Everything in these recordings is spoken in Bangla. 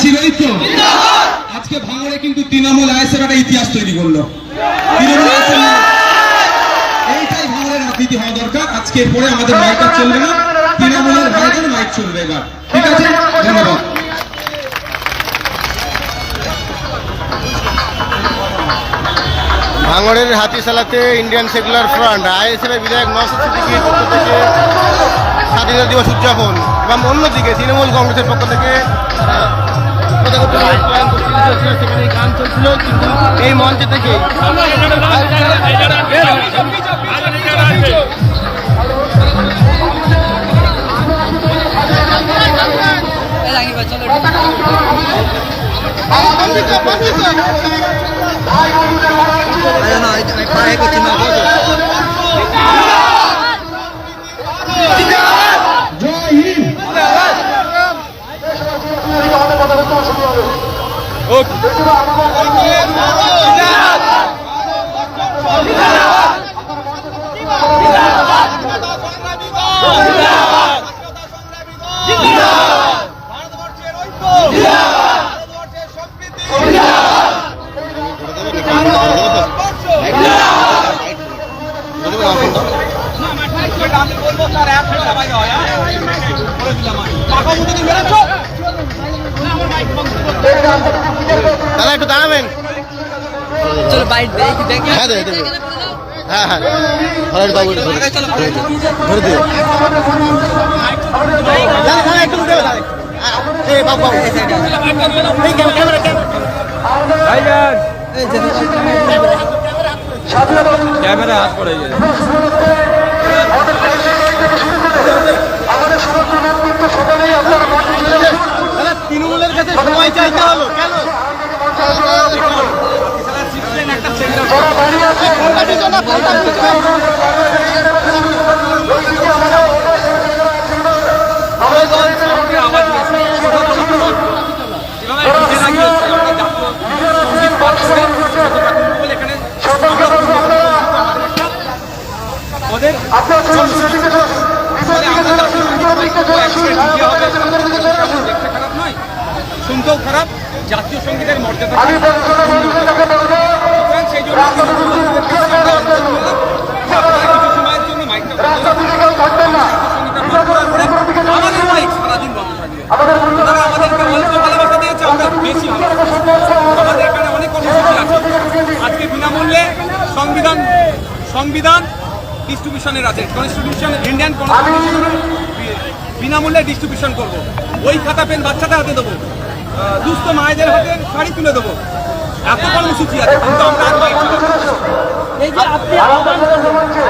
আদিবাসী রইত আজকে ভাঙড়ে কিন্তু তৃণমূল আইসের একটা ইতিহাস তৈরি করল। তৃণমূল এইটাই ভাঙড়ের রাজনীতি হওয়া দরকার। আজকে পরে আমাদের মাইকটা চলবে না। তৃণমূলের ভাইদের মাইক চলবে এবার। ঠিক আছে? ধন্যবাদ। ভাঙড়ের হাতিশালাতে ইন্ডিয়ান সেকুলার ফ্রন্ট আইএসএফ বিধায়ক পক্ষ থেকে স্বাধীনতা দিবস উদযাপন এবং অন্যদিকে তৃণমূল কংগ্রেসের পক্ষ থেকে করছিল, সেখানে গান চলছিল কিন্তু এই মঞ্চে থেকে। জয় আমি বলব তার এক সবাই হয় টাকা মুখে মেরেছ দাদা একটু দাঁড়াবেন। চলো বাইট দেখি দেখি। হ্যাঁ দেবে দেবে হ্যাঁ হ্যাঁ ধরে বাবু ধরে ধরে ধরে দিও। দাঁড়া দাঁড়া একটু উঠে দাঁড়া এই বাবু বাবু। এই ক্যামেরা ক্যামেরা ক্যামেরা হাত পড়ে গেছে দাদা তৃণমূলের কাছে সময় চাইতে হলো কেন ওদের দেখতে খারাপ নয় শুনতেও খারাপ জাতীয় সঙ্গীতের মর্যাদা সেই জন্য আপনারা কিছু সময়ের জন্য মাইকটা বন্ধ রাখুন। সঙ্গীতের মর্যাদা করে আমাদের মাইক সারাদিন বন্ধ থাকবে ওনারা আমাদেরকে অল্প ভালোবাসা দিয়েছে আমরা বেশি ভালোবাসি আমাদের এখানে অনেক কর্মসূচি আছে আজকে বিনামূল্যে সংবিধান সংবিধান ডিস্ট্রিবিউশনের আছে। কনস্টিটিউশন ইন্ডিয়ান কনস্টিটিউশন বিনামূল্যে ডিস্ট্রিবিউশন করব। ওই খাতা পেন বাচ্চাদের হাতে দেবো। দুস্থ মায়েদের হাতে শাড়ি তুলে দেবো। এত কর্মসূচি আছে কিন্তু আমরা আর মাইক চালাবো না। এই যে আপনি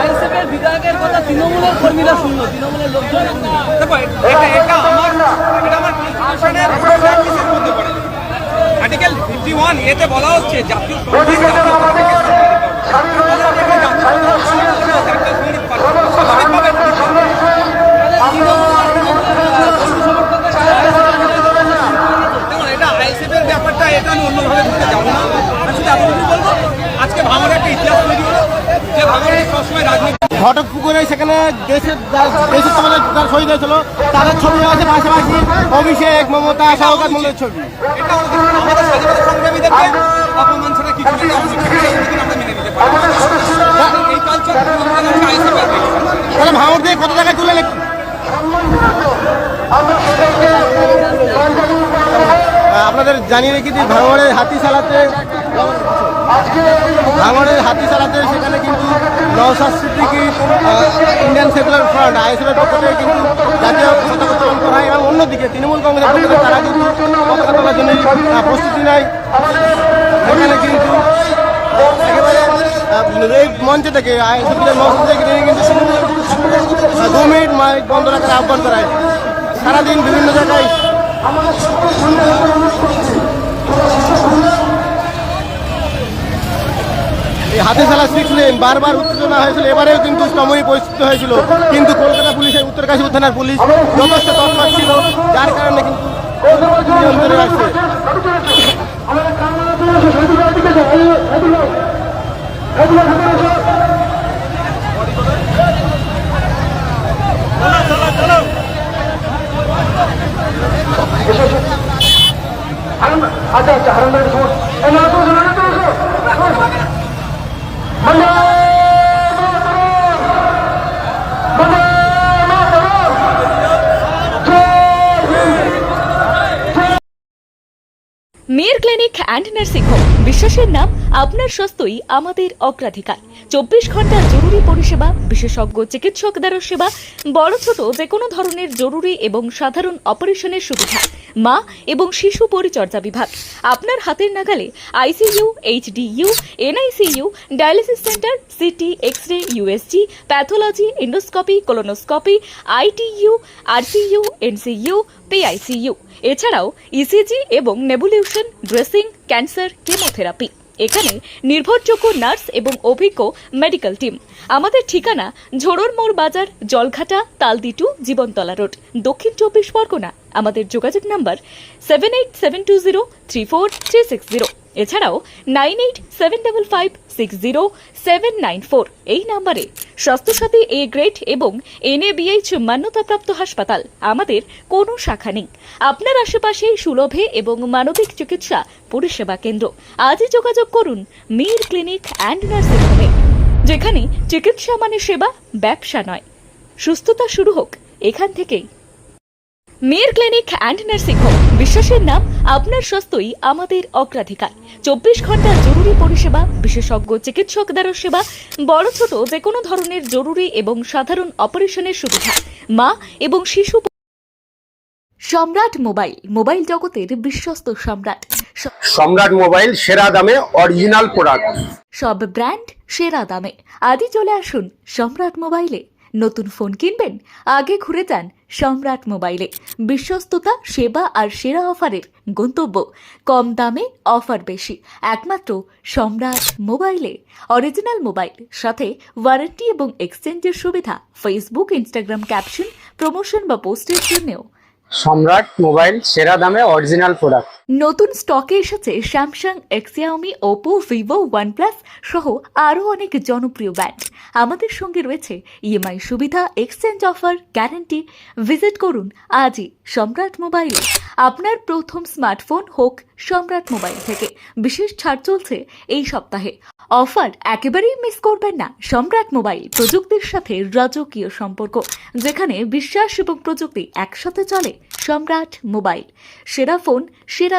আইএসএফের বিধায়কের কথা তৃণমূলের কর্মীরা শুনলো তৃণমূলের লোকজন দেখো এটা এটা আমার এটা আমার কনস্টিটিউশনের প্র্যাকটিসের মধ্যে পড়ে। আর্টিকেল ফিফটি ওয়ান এতে বলা হচ্ছে জাতীয় পতাকাকে সম্মান করতে হবে। জাতীয় সংগীত পারবে। স্বাভাবিকভাবে দেখুন এটা আইএসএফের ব্যাপারটা এটা আমি অন্যভাবে ধরতে যাব না। আমি শুধু এতটুকু বলব আজকে ভাঙনের একটা ইতিহাস তৈরি হলো যে ভাঙড়ে সবসময় রাজনীতি ঘটক পুকুরে সেখানে দেশের দেশের যারা শহীদ হয়েছিল। তাদের ছবি আছে পাশাপাশি অভিষেক মমতা সহকার মূল্যের ছবি। এটা আমাদের স্বাধীনতা সংগ্রামীদেরকে অপমান ছাড়া কিছু না আমরা মেনে নিতে পারি না। এই কালচার আইএসএফ তাহলে ভাঙড় দিয়ে কত টাকা তুলে নাকি আপনাদের জানিয়ে রেখে দিই, ভাঙড়ের হাতিশালাতে, ভাঙড়ের হাতি চালাতে সেখানে কিন্তু নওশাদ ইন্ডিয়ান সেকুলার ফ্রন্ট আইএসএফের পক্ষ থেকে কিন্তু জাতীয় পতাকা উত্তোলন করা হয় এবং অন্যদিকে তৃণমূল কংগ্রেসের পক্ষ থেকে তারা কিন্তু পতাকা তোলার জন্য প্রস্তুতি নেয়। সেখানে কিন্তু এই মঞ্চ থেকে আইএসএফের নওশাদ থেকে তিনি কিন্তু দু মিনিট মাইক বন্ধ রাখার আহ্বান করায়। সারাদিন বিভিন্ন জায়গায় হাতে খেলা সিক্স লেন বারবার উত্তেজনা হয়েছিল এবারেও কিন্তু সময় পরিস্থিতি হয়েছিল। কিন্তু কলকাতা পুলিশের উত্তরকাশী থানার পুলিশ যথেষ্ট তৎপর ছিল যার কারণে কিন্তু নিয়ন্ত্রণে আসছে। আচ্ছা আচ্ছা হারান্দার সমস্যা এই না তো না তো বন্দে বন্দে মেয়ের নার্সিং হোম। বিশ্বাসের নাম আপনার স্বাস্থ্যই আমাদের অগ্রাধিকার। চব্বিশ ঘণ্টা জরুরি পরিষেবা, বিশেষজ্ঞ চিকিৎসক দ্বারা সেবা, বড় ছোট যে কোনো ধরনের জরুরি এবং সাধারণ অপারেশনের সুবিধা, মা এবং শিশু পরিচর্যা বিভাগ। আপনার হাতের নাগালে ICU, HDU, NICU, dialysis centre, CT X ray USG, pathology, endoscopy, colonoscopy, ITU, RCU, NCU, PICU. এছাড়াও ইসিজি এবং নেবুলিউশন ড্রেসিং, ক্যান্সার, কেমোথেরাপি। এখানে নির্ভরযোগ্য নার্স এবং অভিজ্ঞ মেডিকেল টিম। আমাদের ঠিকানা ঝোড়র মোড় বাজার, জলঘাটা, তালদিটু, জীবনতলা রোড। দক্ষিণ চব্বিশ পরগনা। আমাদের যোগাযোগ number seven eight seven two zero three four three six zero এছাড়াও nine eight seven double five six zero seven nine four এই নাম্বারে স্বাস্থ্যসাথী এ গ্রেড এবং এনএবিএইচ মান্যতাপ্রাপ্ত হাসপাতাল আমাদের কোনো শাখা নেই। আপনার আশেপাশে সুলভে এবং মানবিক চিকিৎসা পরিষেবা কেন্দ্র। আজই যোগাযোগ করুন মীর ক্লিনিক অ্যান্ড নার্সিং হোমে, যেখানে চিকিৎসা মানে সেবা, ব্যবসা নয়। সুস্থতা শুরু হোক, এখান থেকেই। মেয়ের ক্লিনিক অ্যান্ড নার্সিং হোম বিশ্বাসের নাম আপনার স্বাস্থ্যই আমাদের অগ্রাধিকার। চব্বিশ ঘণ্টা জরুরি পরিষেবা বিশেষজ্ঞ চিকিৎসক দ্বারা সেবা বড় ছোট যে কোনো ধরনের জরুরি এবং সাধারণ অপারেশনের সুবিধা। মা এবং শিশু সম্রাট মোবাইল মোবাইল জগতের বিশ্বস্ত সম্রাট। সম্রাট মোবাইল সেরা দামে অরিজিনাল প্রোডাক্ট সব ব্র্যান্ড সেরা দামে। আদি চলে আসুন সম্রাট মোবাইলে। নতুন ফোন কিনবেন আগে ঘুরে যান সম্রাট মোবাইলে। বিশ্বস্ততা, সেবা আর সেরা অফারের গন্তব্য। কম দামে অফার বেশি। একমাত্র সম্রাট মোবাইলে। অরিজিনাল মোবাইল, সাথে ওয়ারেন্টি এবং এক্সচেঞ্জের সুবিধা। ফেসবুক, ইনস্টাগ্রাম ক্যাপশন, প্রমোশন বা পোস্টের জন্যও। সম্রাট মোবাইল, সেরা দামে অরিজিনাল প্রোডাক্ট। নতুন স্টকে এসেছে Samsung Xiaomi Oppo Vivo OnePlus সহ আরও অনেক জনপ্রিয় ব্র্যান্ড আমাদের সঙ্গে রয়েছে ইএমআই সুবিধা এক্সচেঞ্জ অফার গ্যারান্টি ভিজিট করুন আজই সম্রাট মোবাইল। আপনার প্রথম স্মার্টফোন হোক সম্রাট মোবাইল থেকে। বিশেষ ছাড় চলছে এই সপ্তাহে। অফার একেবারেই মিস করবেন না সম্রাট মোবাইল প্রযুক্তির সাথে রাজকীয় সম্পর্ক, যেখানে বিশ্বাস এবং প্রযুক্তি একসাথে চলে সম্রাট মোবাইল। সেরা ফোন